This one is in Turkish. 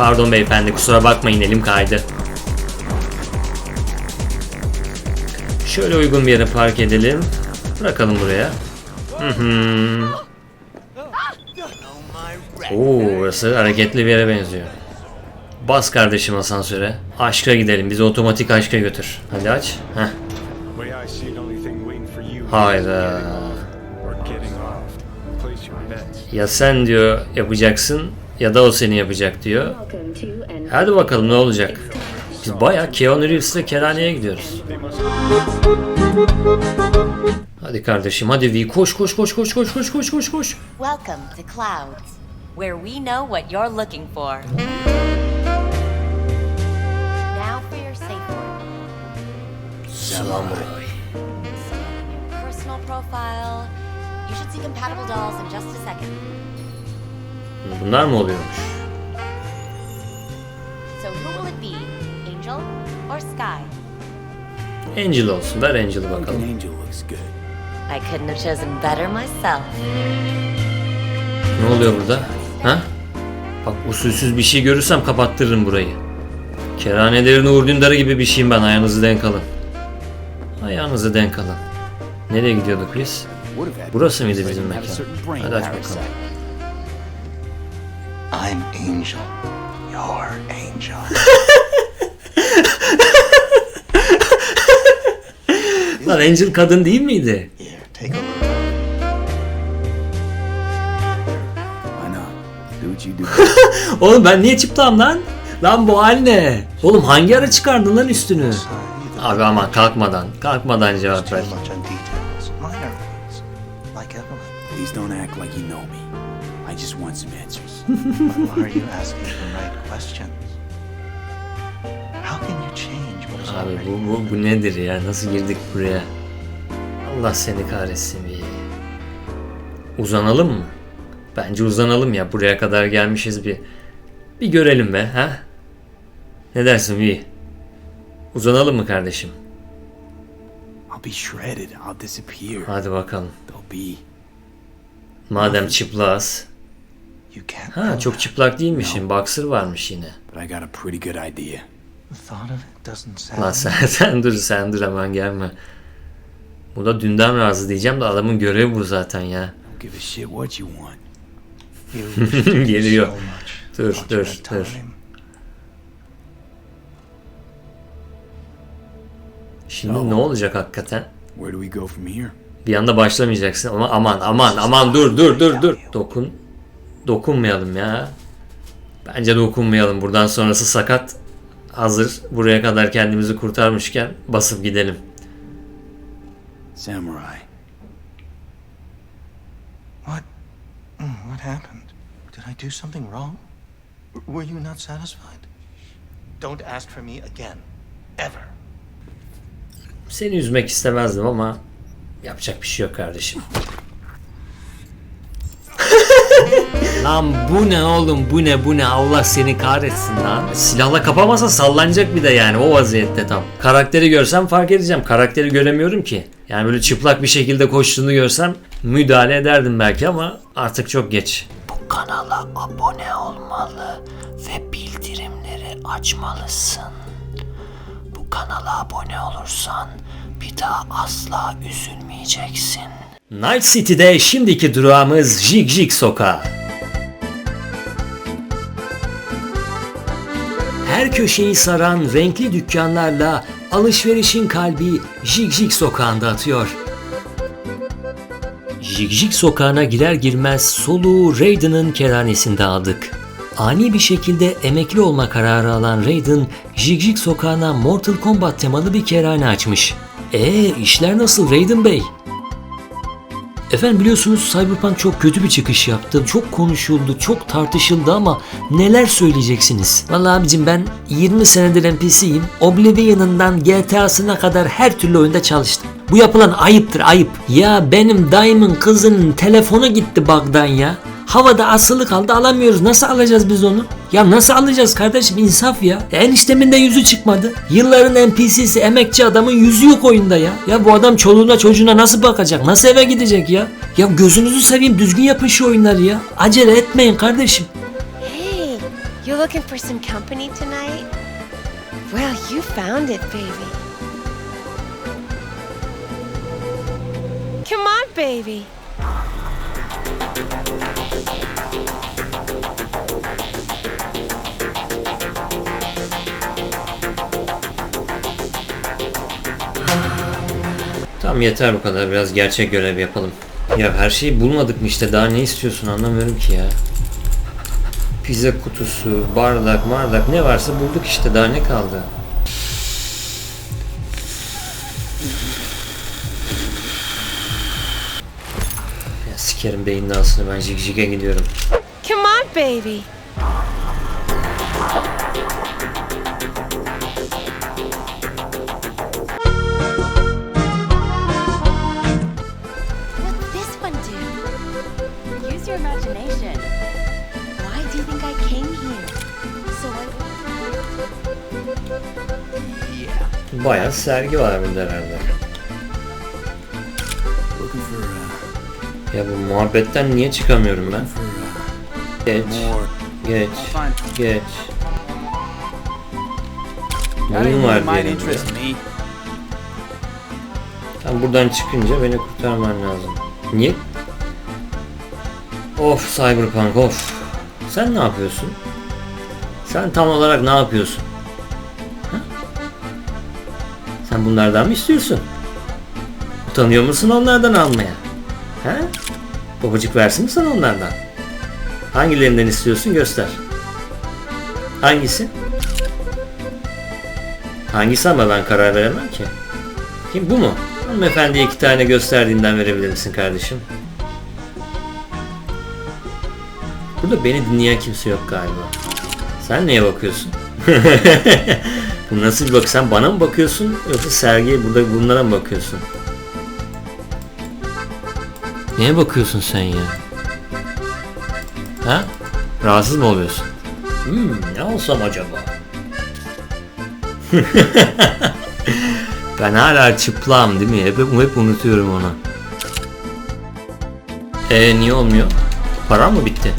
Pardon beyefendi kusura bakmayın elim kaydı. Şöyle uygun bir yere park edelim. Bırakalım buraya. Hı hı. Oo, burası hareketli bir yere benziyor. Bas kardeşim asansöre. Aşka gidelim. Bizi otomatik aşka götür. Hadi aç. Heh. Hayda. Ya sen diyor yapacaksın ya da o seni yapacak diyor. Hadi bakalım ne olacak. Biz bayağı Keanu Reeves'le kerhaneye gidiyoruz. Hadi kardeşim hadi V koş koş koş koş koş koş koş koş koş. Welcome to Clouds, where we know what you're looking for. Now for your safe word. Samuray. Your personal profile. You should see compatible dolls in just a second. Bunlar mı oluyormuş? So who will it be? Angel or Sky? Angel olsun. Ver Angel'ı bakalım. Angel looks good. I couldn't have chosen better myself. Ne oluyor burada? Ha? Bak usulsüz bir şey görürsem kapattırırım burayı. Kerhanelerin Uğur Dündarı gibi bir şeyim ben. Ayağınızı denk alın. Ayağınızı denk alın. Nereye gidiyorduk biz? Burası mıydı bizim mekan? Hadi aç bakalım. I'm Angel. You're Angel. Lan Angel kadın değil miydi? Here, take a look. Why not? Do what you do. Oğlum ben niye çıplağım lan? Lan bu hal ne? Oğlum hangi ara çıkardın lan üstünü? Abi aman kalkmadan, kalkmadan cevap ver. too much on details. Like Evelyn. Please don't act like you know me. I just want some answers. But why are you asking the right questions? How can you change what is Abi already bu, bu, bu nedir ya? Nasıl girdik buraya? Allah seni kahretsin bir. Uzanalım mı? Bence uzanalım ya. Buraya kadar gelmişiz bir. Bir görelim be ha? Ne dersin bir? Uzanalım mı kardeşim? I'll be shredded. I'll disappear. Hadi bakalım. They'll be. Madem can't Ha çok çıplak değilmişim. Boxer varmış yine. But I got a pretty good idea. The thought of it doesn't sound Lan sen, sen dur sen dur hemen gelme. Bu da dünden razı diyeceğim de adamın görevi bu zaten ya. Don't give a shit Şimdi ne olacak hakikaten? Where do we go from here? Bir anda başlamayacaksın ama aman aman aman dur dur dur dur. Dokun dokunmayalım ya. Bence dokunmayalım. Buradan sonrası sakat. Hazır buraya kadar kendimizi kurtarmışken basıp gidelim. Samurai. What? Mm, What happened? Did I do something wrong? Were you not satisfied? Don't ask for me again. Ever. Seni üzmek istemezdim ama yapacak bir şey yok kardeşim. lan bu ne oğlum bu ne bu ne Allah seni kahretsin lan. Silahla kapamasa sallanacak bir de yani o vaziyette tam. Karakteri görsem fark edeceğim. Karakteri göremiyorum ki. Yani böyle çıplak bir şekilde koştuğunu görsem müdahale ederdim belki ama artık çok geç. Bu kanala abone olmalı ve bildirimleri açmalısın. Kanala abone olursan bir daha asla üzülmeyeceksin. Night City'de şimdiki durağımız Jig Jig Sokağı. Her köşeyi saran renkli dükkanlarla alışverişin kalbi Jig Jig Sokağı'nda atıyor. Jig Jig Sokağı'na girer girmez soluğu Raiden'ın kerhanesinde aldık. Ani bir şekilde emekli olma kararı alan Raiden, Jig Jig Sokağı'na Mortal Kombat temalı bir kerhane açmış. Eee işler nasıl Raiden Bey? Efendim biliyorsunuz Cyberpunk çok kötü bir çıkış yaptı. Çok konuşuldu, çok tartışıldı ama neler söyleyeceksiniz? Vallahi abicim ben 20 senedir NPC'yim. Oblivion'ından GTA'sına kadar her türlü oyunda çalıştım. Bu yapılan ayıptır ayıp. Ya benim dayımın kızının telefonu gitti bug'dan ya. Havada asılı kaldı alamıyoruz. Nasıl alacağız biz onu? Ya nasıl alacağız kardeşim insaf ya. ya eniştemin de yüzü çıkmadı. Yılların NPC'si emekçi adamın yüzü yok oyunda ya. Ya bu adam çoluğuna çocuğuna nasıl bakacak? Nasıl eve gidecek ya? Ya gözünüzü seveyim düzgün yapın şu oyunları ya. Acele etmeyin kardeşim. Hey, You looking for some company tonight? Well, you found it, baby. Come on, baby. Tamam yeter bu kadar. Biraz gerçek görev yapalım. Ya her şeyi bulmadık mı işte? Daha ne istiyorsun anlamıyorum ki ya. Pizza kutusu, bardak, bardak ne varsa bulduk işte. Daha ne kaldı? Ya sikerim beyin dansını ben jig jig'e gidiyorum. Come on, baby. İmagination. Why do you think I came here? So I. Bayağı sergi var burada herhalde. Looking for, uh, Ya bu muhabbetten niye çıkamıyorum ben? uh, Geç, geç, geç. Ain't var interest, me. Tam buradan çıkınca beni kurtarman lazım. Niye? Of Cyberpunk of. Sen ne yapıyorsun? Sen tam olarak ne yapıyorsun? Ha? Sen bunlardan mı istiyorsun? Utanıyor musun onlardan almaya? Ha? Babacık versin mi sana onlardan? Hangilerinden istiyorsun göster. Hangisi? Hangisi ama ben karar veremem ki. Kim bu mu? Hanımefendiye iki tane gösterdiğinden verebilir misin kardeşim? Burada beni dinleyen kimse yok galiba. Sen neye bakıyorsun? bu nasıl bir bak? Sen bana mı bakıyorsun yoksa sergiye burada bunlara mı bakıyorsun? Neye bakıyorsun sen ya? Ha? Rahatsız mı oluyorsun? Hmm, ne olsam acaba? Ben hala çıplağım değil mi? Hep, hep unutuyorum onu. Ee niye olmuyor? Param mı bitti?